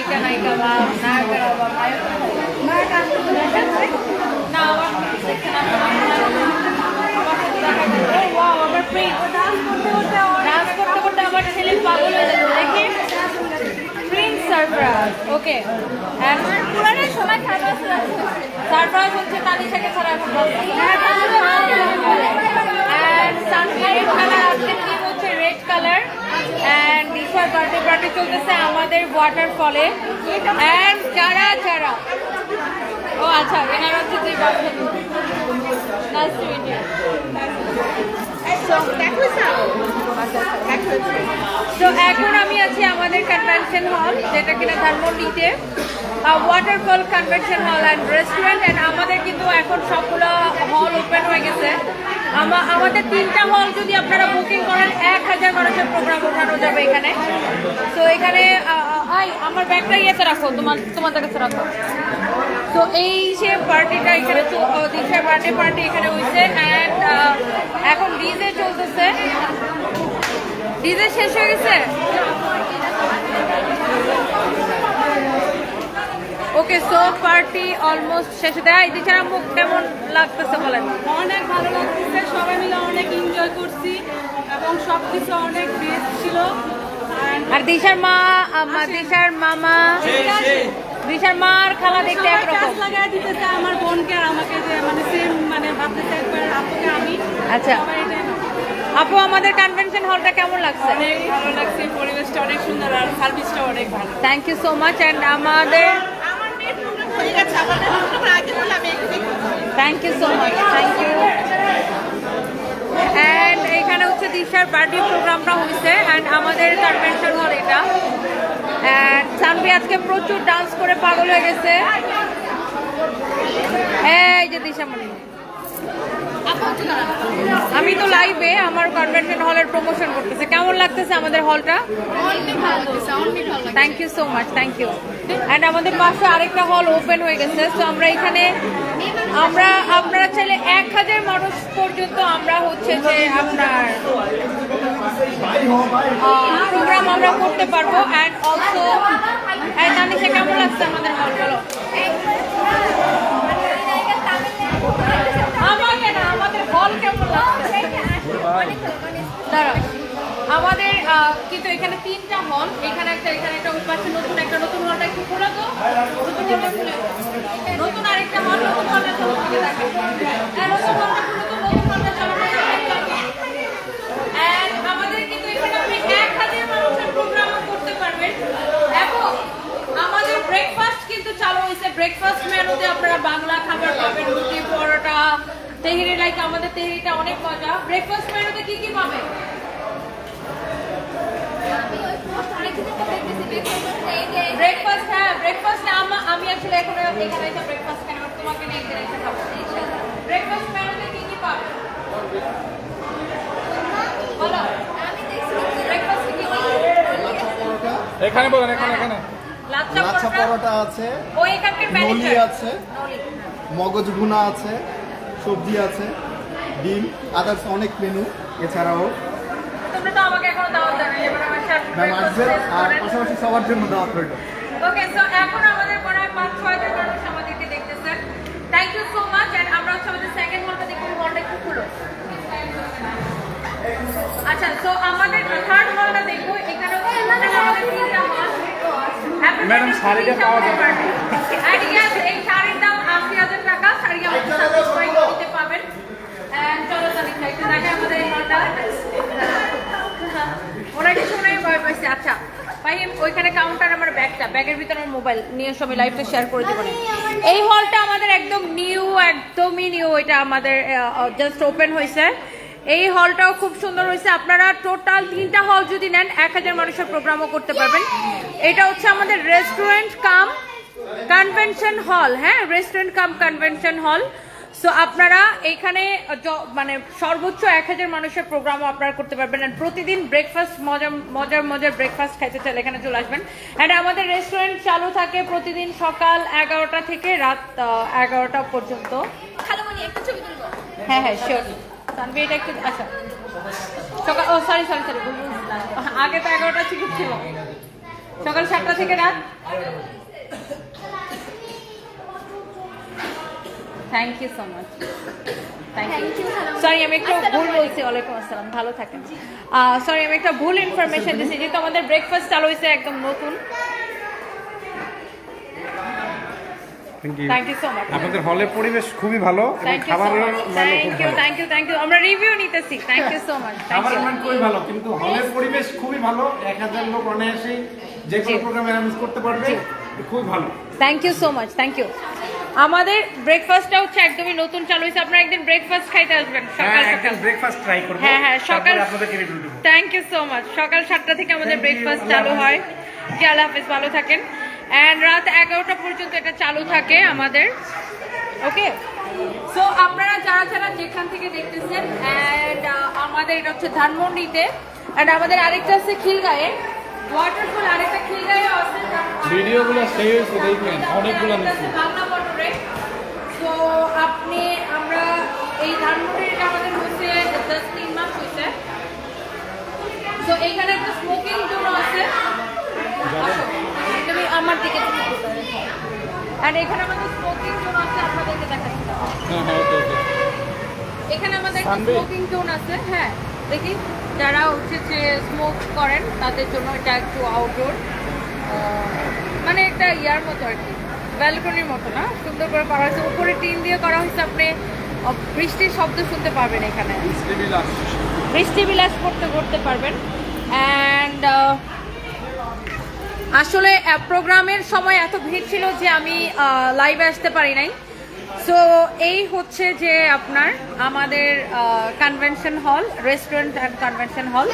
নায়িকা নায়িকা বা নায়কের করতে করতে আমার সময় হচ্ছে তানিশাকে ছাড়া অ্যান্ড সানফ্লাওয়ার কালার আজকে থিম হচ্ছে রেড কালার অ্যান্ড দিশার বার্থডে পার্টি চলতেছে আমাদের ওয়াটারফলে অ্যান্ড যারা যারা। ও আচ্ছা এনারা হচ্ছে যে তো এখন আমি আছি আমাদের কনভেনশন হল যেটা কিনা ধানমন্ডিতে। Waterfall convention hall and restaurant and আমাদের কিন্তু এখন সবগুলো হল ওপেন হয়ে গেছে। আমাদের তিনটা হল যদি আপনারা বুকিং করেন, এক হাজার মানুষের প্রোগ্রাম ওঠানো যাবে এখানে। তো এখানে আমার ব্যাগটা ইয়েতে রাখো, তোমার, তোমাদের কাছে রাখো। তো এই যে পার্টিটা এখানে দিশার বার্থডে পার্টি এখানে হয়েছে অ্যান্ড এখন ডিজে চলতেছে। ডিজে শেষ হয়ে গেছে? ওকে সো পার্টি অলমোস্ট শেষ। দেয় দিশার মুখ কেমন লাগতেছে বলেন? অনেক ভালো লাগতেছে সবাই মিলে অনেক এনজয় করছি এবং সব কিছু অনেক বেস্ট ছিল। আর দিশার মা দিশার মামা দিশার মার খালা দেখতে একরকম। লাগাই দিতেছে আমার বোনকে আর আমাকে যে মানে সেম মানে ভাবতেছে একবার আপুকে আমি। আচ্ছা। আপু আমাদের কনভেনশন হলটা কেমন লাগছে? অনেক ভালো লাগছে পরিবেশটা অনেক সুন্দর আর সার্ভিসটা অনেক ভালো। Thank you so much and আমাদের thank you so much thank you and এখানে হচ্ছে দিশার বার্থডে প্রোগ্রামটা হয়েছে অ্যান্ড আমাদের কনভেনশন হল এটা। অ্যান্ড সানভি আজকে প্রচুর ডান্স করে পাগল হয়ে গেছে। এই যে দিশা দিশামণি। আমি তো লাইভে আমার কনভেনশন হলের প্রমোশন করতেছে। কেমন লাগতেছে আমাদের হলটা thank you so much thank you and আমাদের পাশে আরেকটা হল ওপেন হয়ে গেছে তো আমরা এখানে আমরা আপনারা চাইলে এক হাজার মানুষ পর্যন্ত আমরা হচ্ছে যে আপনার প্রোগ্রাম আমরা করতে পারব। অ্যান্ড অলসো তানিশা কেমন লাগছে আমাদের হল বলো হল কেমন দাঁড়াও। আমাদের কিন্তু এখানে তিনটা হল এখানে একটা এখানে একটা ওই নতুন একটা নতুন হলটা একটু খোলা তো। নতুন আরেকটা হল নতুন হ্যাঁ, নতুন নতুন হলটা চলো আমাদের কিন্তু এখানে করতে পারবেন। এবং আমাদের ব্রেকফাস্ট কিন্তু চালু হয়েছে। ব্রেকফাস্ট মেনুতে আপনারা বাংলা খাবার পাবেন রুটি পরোটা তেহেরি লাইক আমাদের তেহেরিটা অনেক মজা। ব্রেকফাস্ট মেনুতে কি কি পাবেন ব্রেকফাস্ট হ্যাঁ ব্রেকফাস্ট আমি আসলে এখন এখানে এসে ব্রেকফাস্ট কেন তোমাকে নিয়ে এখানে এসে খাব। ব্রেকফাস্ট মেনুতে কি কি পাবে? বলো। ব্রেকফাস্টে কি কি এখানে বলেন এখানে এখানে। লাচ্চা লাচ্ছা পরোটা। পরোটা আছে ও এখানকার নলি আছে মগজ ভুনা আছে সবজি আছে ডিম আদার্স অনেক মেনু এছাড়াও। তো আমাকে এখনও দাওয়াত দেবে এবার আমার সাথে ম্যাম আসবেন আর পাশাপাশি সবার জন্য দাওয়াত রইল। ওকে সো এখন আমাদের মনে হয় পাঁচ ছয় জন মানুষ আমাদেরকে দেখতেছেন thank you so much and আমরা হচ্ছে আমাদের সেকেন্ড হলটা দেখব হলটা একটু খুলো। আচ্ছা সো আমাদের থার্ড হলটা দেখব এখানে আমাদের তিনটা হল ম্যাডাম, শাড়িটা পাওয়া যাবে? এই কিছু আচ্ছা ওইখানে কাউন্টার আমার ব্যাগটা, ব্যাগের ভিতরে আমার মোবাইল নিয়ে সবাই লাইভটা শেয়ার করে এই হলটা আমাদের একদম নিউ একদমই নিউ এটা আমাদের জাস্ট ওপেন হয়েছে। এই হলটাও খুব সুন্দর হয়েছে। আপনারা টোটাল তিনটা হল যদি নেন, এক হাজার মানুষের প্রোগ্রামও করতে পারবেন। এটা হচ্ছে আমাদের রেস্টুরেন্ট কাম কনভেনশন হল হ্যাঁ? Restaurant cum convention hall so আপনারা এইখানে মানে সর্বোচ্চ এক হাজার মানুষের প্রোগ্রামও আপনারা করতে পারবেন। আর প্রতিদিন ব্রেকফাস্ট মজার মজার মজার ব্রেকফাস্ট খাইতে চাইলে এখানে চলে আসবেন। অ্যান্ড আমাদের রেস্টুরেন্ট চালু থাকে প্রতিদিন সকাল এগারোটা থেকে রাত এগারোটা পর্যন্ত। হ্যাঁ হ্যাঁ শিওর তানভি এটা একটু আচ্ছা। সকাল ও সরি সরি সরি আগে তো এগারোটা ছিল। সকাল সাতটা থেকে রাত। Thank you so much. Sorry আমি একটু ভুল বলছি ওয়ালাইকুম আসসালাম ভালো থাকেন। সরি আমি একটা ভুল ইনফরমেশন দিচ্ছি যেহেতু আমাদের ব্রেকফাস্ট চালু হয়েছে একদম নতুন। আপনাদের হলের পরিবেশ খুবই ভালো খাবারের থ্যাংক ইউ ভালো। থ্যাংক ইউ থ্যাংক ইউ আমরা রিভিউ নিতেছি। Thank you so much thank খাবারের ইউ মান খুবই ভালো কিন্তু হলের পরিবেশ খুবই ভালো। এক হাজার লোক অনায়াসেই যে কোনো। প্রোগ্রাম অ্যারেঞ্জ করতে পারবে খুবই ভালো। Thank you so much thank you আমাদের ব্রেকফাস্টটা হচ্ছে একদমই নতুন চালু হয়েছে। আপনারা একদিন ব্রেকফাস্ট খাইতে আসবেন সকাল সকাল ব্রেকফাস্ট ট্রাই করব। হ্যাঁ, হ্যাঁ, সকাল- তারপরে আপনাদেরকে রিভিউ দেবো। থ্যাংক ইউ সো মাচ সকাল সাতটা থেকে আমাদের ব্রেকফাস্ট চালু হয়। জি আল্লাহ হাফিজ ভালো থাকেন। অ্যান্ড রাত এগারোটা পর্যন্ত এটা চালু থাকে আমাদের। ওকে সো আপনারা যারা যারা যেখান থেকে দেখতেছেন অ্যান্ড আমাদের এটা হচ্ছে ধানমন্ডিতে অ্যান্ড আমাদের আরেকটা আছে খিলগাঁয়ে। ওয়াটারফল আরেকটা খিলগাঁয়ে আছে। ভিডিওগুলো সেই হয়েছে দেখবেন। অনেকগুলো বাংলা আপনি আমরা এই ধানমন্ডির এটা আমাদের হচ্ছে জাস্ট তিন মাস হয়েছে। তো এইখানে একটা স্মোকিং জোন আছে। তুমি আমার দিকে আর এখানে আমাদের স্মোকিং জোন আছে আপনাদেরকে দেখাচ্ছি। হ্যাঁ হ্যাঁ এখানে আমাদের Sunday? স্মোকিং জোন আছে হ্যাঁ। দেখি যারা হচ্ছে যে স্মোক করেন তাদের জন্য এটা একটু আউটডোর মানে একটা ইয়ার মতো আর কি। ব্যালকনির মতো না, সুন্দর করে করা হয়েছে। উপরে টিন দিয়ে করা হয়েছে, আপনি বৃষ্টির শব্দ শুনতে পারবেন এখানে। বৃষ্টি বিলাস করতে করতে পারবেন। অ্যান্ড আসলে প্রোগ্রামের সময় এত ভিড় ছিল যে আমি লাইভে আসতে পারি নাই। সো এই হচ্ছে যে আপনার আমাদের convention hall restaurant and convention hall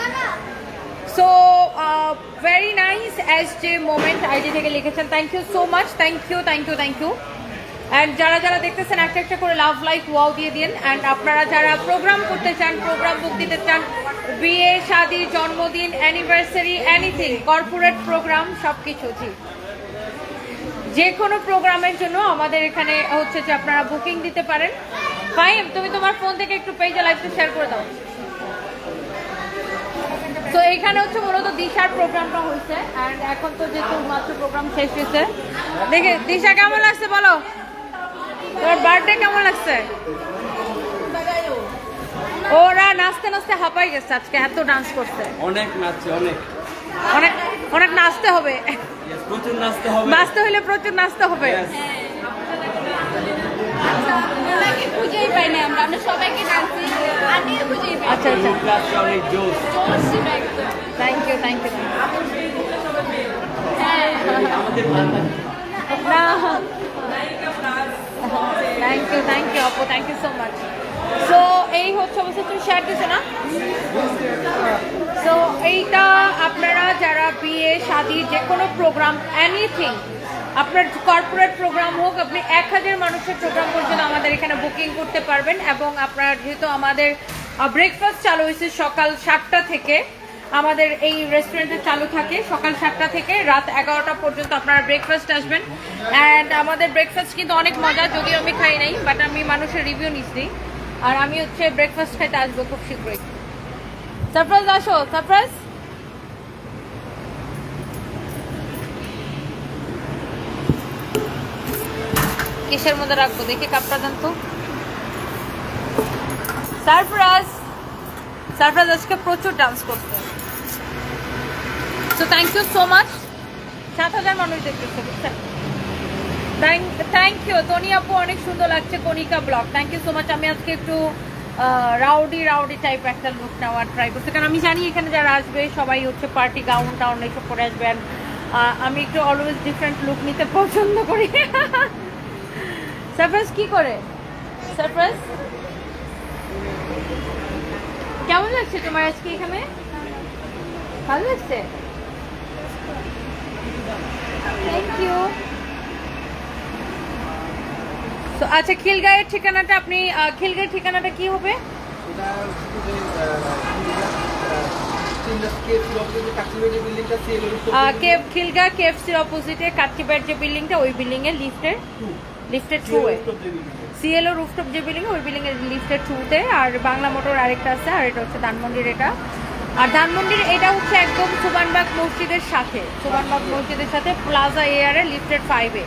so very nice as যে মোমেন্ট আইডি থেকে লিখেছেন। Thank you so much thank you thank you thank you and যারা যারা দেখতেছেন, একটা একটা করে লাভ লাইফ ওয়াও দিয়ে দিন। অ্যান্ড আপনারা যারা প্রোগ্রাম করতে চান প্রোগ্রাম বুক দিতে চান, বিয়ে, শাদি, জন্মদিন অ্যানিভার্সারি এনিথিং কর্পোরেট প্রোগ্রাম সব কিছু জি। যে কোনো প্রোগ্রামের জন্য আমাদের এখানে হচ্ছে যে আপনারা বুকিং দিতে পারেন। ফাইম তুমি তোমার ফোন থেকে একটু পেজে লাইভটা শেয়ার করে দাও। তো এখানে হচ্ছে মূলত দিশার প্রোগ্রামটা হয়েছে অ্যান্ড এখন তো যেহেতু মাত্র প্রোগ্রাম শেষ হয়েছে। দেখে দিশা কেমন লাগছে বলো? তোমার বার্থডে কেমন লাগছে? ওরা নাচতে নাচতে হাঁপাই গেছে আজকে এত ডান্স করছে। অনেক নাচছে অনেক। অনেক অনেক নাচতে হবে। প্রচুর নাচতে হবে। নাচতে হলে প্রচুর নাচতে হবে। খুঁজেই পাই না আমরা। আমরা সবাইকে ডাকছি আমিও খুঁজেই পাই। আচ্ছা আচ্ছা। ক্লাসটা অনেক জোস জোর ছিল একদম থ্যাংক ইউ থ্যাংক ইউ হ্যাঁ। আমাদের না থ্যাংক ইউ থ্যাংক ইউ আপু thank you so much so এই হচ্ছে অবশ্য তুমি শেয়ার দিছো না? সো এইটা আপনারা যারা বিয়ে শাদি যে কোনো প্রোগ্রাম এনিথিং আপনার কর্পোরেট প্রোগ্রাম হোক, আপনি এক হাজার মানুষের প্রোগ্রাম পর্যন্ত আমাদের এখানে বুকিং করতে পারবেন এবং আপনার যেহেতু আমাদের ব্রেকফাস্ট চালু হয়েছে সকাল সাতটা থেকে, আমাদের এই রেস্টুরেন্টে চালু থাকে সকাল সাতটা থেকে রাত এগারোটা পর্যন্ত আপনারা ব্রেকফাস্ট আসবেন। অ্যান্ড আমাদের ব্রেকফাস্ট কিন্তু অনেক মজা, যদিও আমি খাই নাই বাট আমি মানুষের রিভিউ নিচ্ছি আর আমি হচ্ছে ব্রেকফাস্ট খাইতে আসব খুব শীঘ্রই। সারপ্রাইজ আসো সারপ্রাইজ কিসের মধ্যে রাখব। দেখি কাপটা দেন তো। সারপ্রাইজ। সারপ্রাইজ আজকে প্রচুর ডান্স করতে so thank you so much সাত হাজার মানুষ দেখতেছে থ্যাংক ইউ তনি আপু, অনেক সুন্দর লাগছে Konika blog. Thank you so much আমি আজকে একটু রাউডি রাউডি টাইপ একটা লুক নেওয়ার ট্রাই করছি। কারণ আমি জানি এখানে যারা আসবে, সবাই হচ্ছে পার্টি গাউন টাউন এইসব করে আসবেন আমি একটু অলওয়েজ ডিফারেন্ট লুক নিতে পছন্দ করি। সারপ্রাইজ কি করে? সারপ্রাইজ কেমন লাগছে তোমার আজকে এখানে? ভালো লাগছে? থ্যাংক ইউ তো আচ্ছা খিলগাঁয়ের ঠিকানাটা আপনি খিলগাঁয়ের ঠিকানাটা কি হবে? খিলগাঁ কেএফসির অপোজিটে কাটকিবাড়ির যে বিল্ডিংটা ওই বিল্ডিং এর লিফটের লিফটের থ্রু সিএলও রুফটপ যে বিল্ডিং ওই বিল্ডিং এর লিফটের থ্রুতে আর বাংলা মোটর আরেকটা আছে আর এটা হচ্ছে ধানমন্ডির এটা। আর ধানমন্ডির এটা হচ্ছে একদম সুবানবাগ মসজিদের সাথে। সুবানবাগ মসজিদের সাথে প্লাজা এয়ারে লিফটেড ফাইভে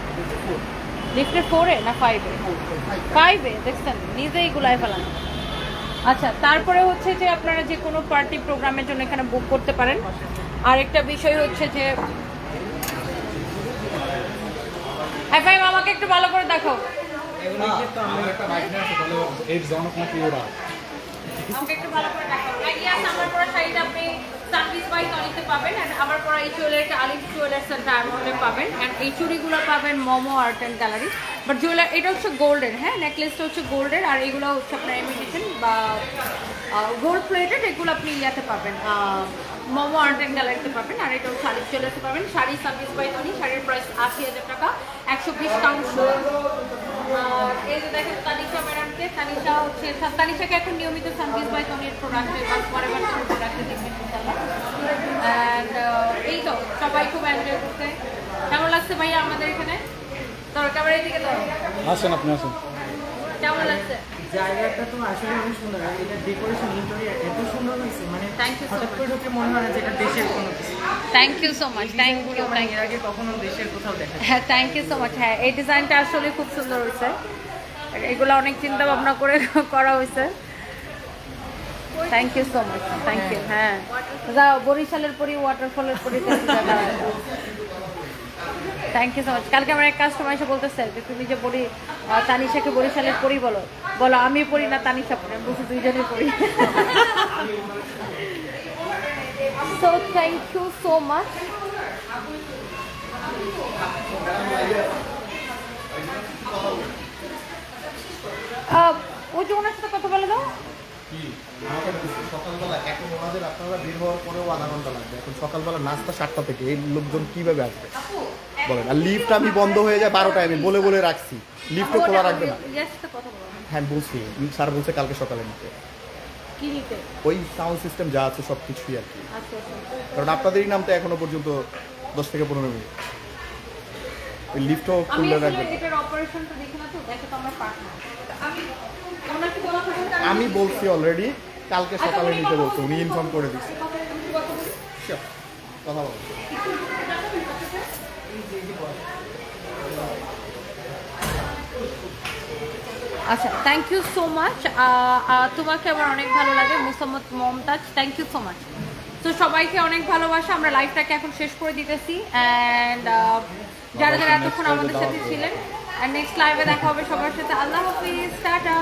লিফটেড ফোরে না ফাইভে ফাইভে দেখছেন? নিজেই গুলাই ফেলান। আচ্ছা তারপরে হচ্ছে যে আপনারা যে কোনো পার্টি প্রোগ্রামের জন্য এখানে বুক করতে পারেন। আরেকটা বিষয় হচ্ছে যে হ্যাঁ ভাই আমাকে একটু ভালো করে দেখো আমাকে একটু ভালো করে দেখাও। ইয়াস আমার পরা শাড়িটা আপনি সার্ভিস বাই তনিতে পাবেন এন্ড আমার পরা এই জুয়েলারিটা আলিফ জুয়েলার্স এন্ড ডায়মন্ডে পাবেন এন্ড এই চুড়িগুলো পাবেন Momo art and gallery but jeweller এটা হচ্ছে গোল্ডের হ্যাঁ নেকলেসটা হচ্ছে গোল্ডের আর এগুলো হচ্ছে আপনার ইমিটেশন বা গোল্ড প্লেটেড এগুলো আপনি ইয়াতে পাবেন মোমো আর্ট অ্যান্ড গ্যালারিতে পাবেন আর এটা হচ্ছে আলিফ জুয়েলার্সে পাবেন শাড়ি সার্ভিস বাই তনি শাড়ির প্রাইস আশি হাজার টাকা একশো বিশ কাউন্ট এই যে দেখেন তানিশা ম্যাডামকে তানিশা হচ্ছে তানিশাকে এখন নিয়মিত সার্ভিস বাই তনির প্রোডাক্টে বা পরে বার প্রোডাক্টে দেখবেন অ্যান্ড এই তো সবাই খুব এনজয় করতে কেমন লাগছে ভাইয়া আমাদের এখানে? তোর ক্যামেরার দিকে তো আসেন আপনি আসেন। কেমন লাগছে? জায়গাটা তো আসলে অনেক সুন্দর আর এটা ডেকোরেশন ইন্টেরিয়র এত সুন্দর হয়েছে মানে you হঠাৎ করে ঢুকে মনে হয় না যে এটা দেশের কোনো কিছু। Thank you so much thank you মানে আগে কখনো দেশের কোথাও দেখা হ্যাঁ থ্যাংক ইউ সো মাচ হ্যাঁ এই ডিজাইনটা আসলে খুব সুন্দর হয়েছে। এগুলো অনেক চিন্তা ভাবনা করে করা হয়েছে। Thank you so much thank you হ্যাঁ। যাও বরিশালের পরি ওয়াটারফলের পরি থ্যাংক ইউ সো মাচ কালকে আমার এক কাস্টমার এসে বলতেছে, যে তুমি যে বলি তানিশাকে বরিশালের পড়ি বলো। বলো আমি পড়ি না, তানিশা পড়ি আমি বলছি, দুইজনই পড়ি so thank you so much ওই যে ওনার সাথে কথা বলে দাও। আমাকে সকালবেলা এখন ওনাদের আপনারা বের হওয়ার পরেও আধা ঘণ্টা লাগবে। এখন সকালবেলা নাস্তা সাতটা থেকে এই লোকজন কীভাবে আসবে? বলেন আর লিফট আমি বন্ধ হয়ে যায় বারোটায় আমি বলে বলে রাখছি। লিফটও খোলা রাখবে না? হ্যাঁ বলছি। স্যার বলছে কালকে সকালে নিতে। ওই সাউন্ড সিস্টেম যা আছে সব কিছুই আর কি। আচ্ছা আচ্ছা। কারণ আপনাদেরই নাম তো এখনও পর্যন্ত দশ থেকে পনেরো মিনিট। ওই লিফটও খুললে রাখবেন। এটার অপারেশনটা দেখি না তো দেখে তো আমার পার্টনার আমি আমি বলছি অলরেডি কালকে আচ্ছা, সকালে নিতে বলছে উনি ইনফর্ম করে দিচ্ছে কথা বলুন আচ্ছা থ্যাংক ইউ সো মাচ তোমাকে আমার অনেক ভালো লাগে Musammat Momtaz thank you so much তো সবাইকে অনেক ভালোবাসা আমরা লাইভটাকে এখন শেষ করে দিতেছি অ্যান্ড যারা যারা এতক্ষণ আমাদের সাথে ছিলেন আর নেক্সট লাইভে দেখা হবে সবার সাথে। আল্লাহ হাফিজ টাটা।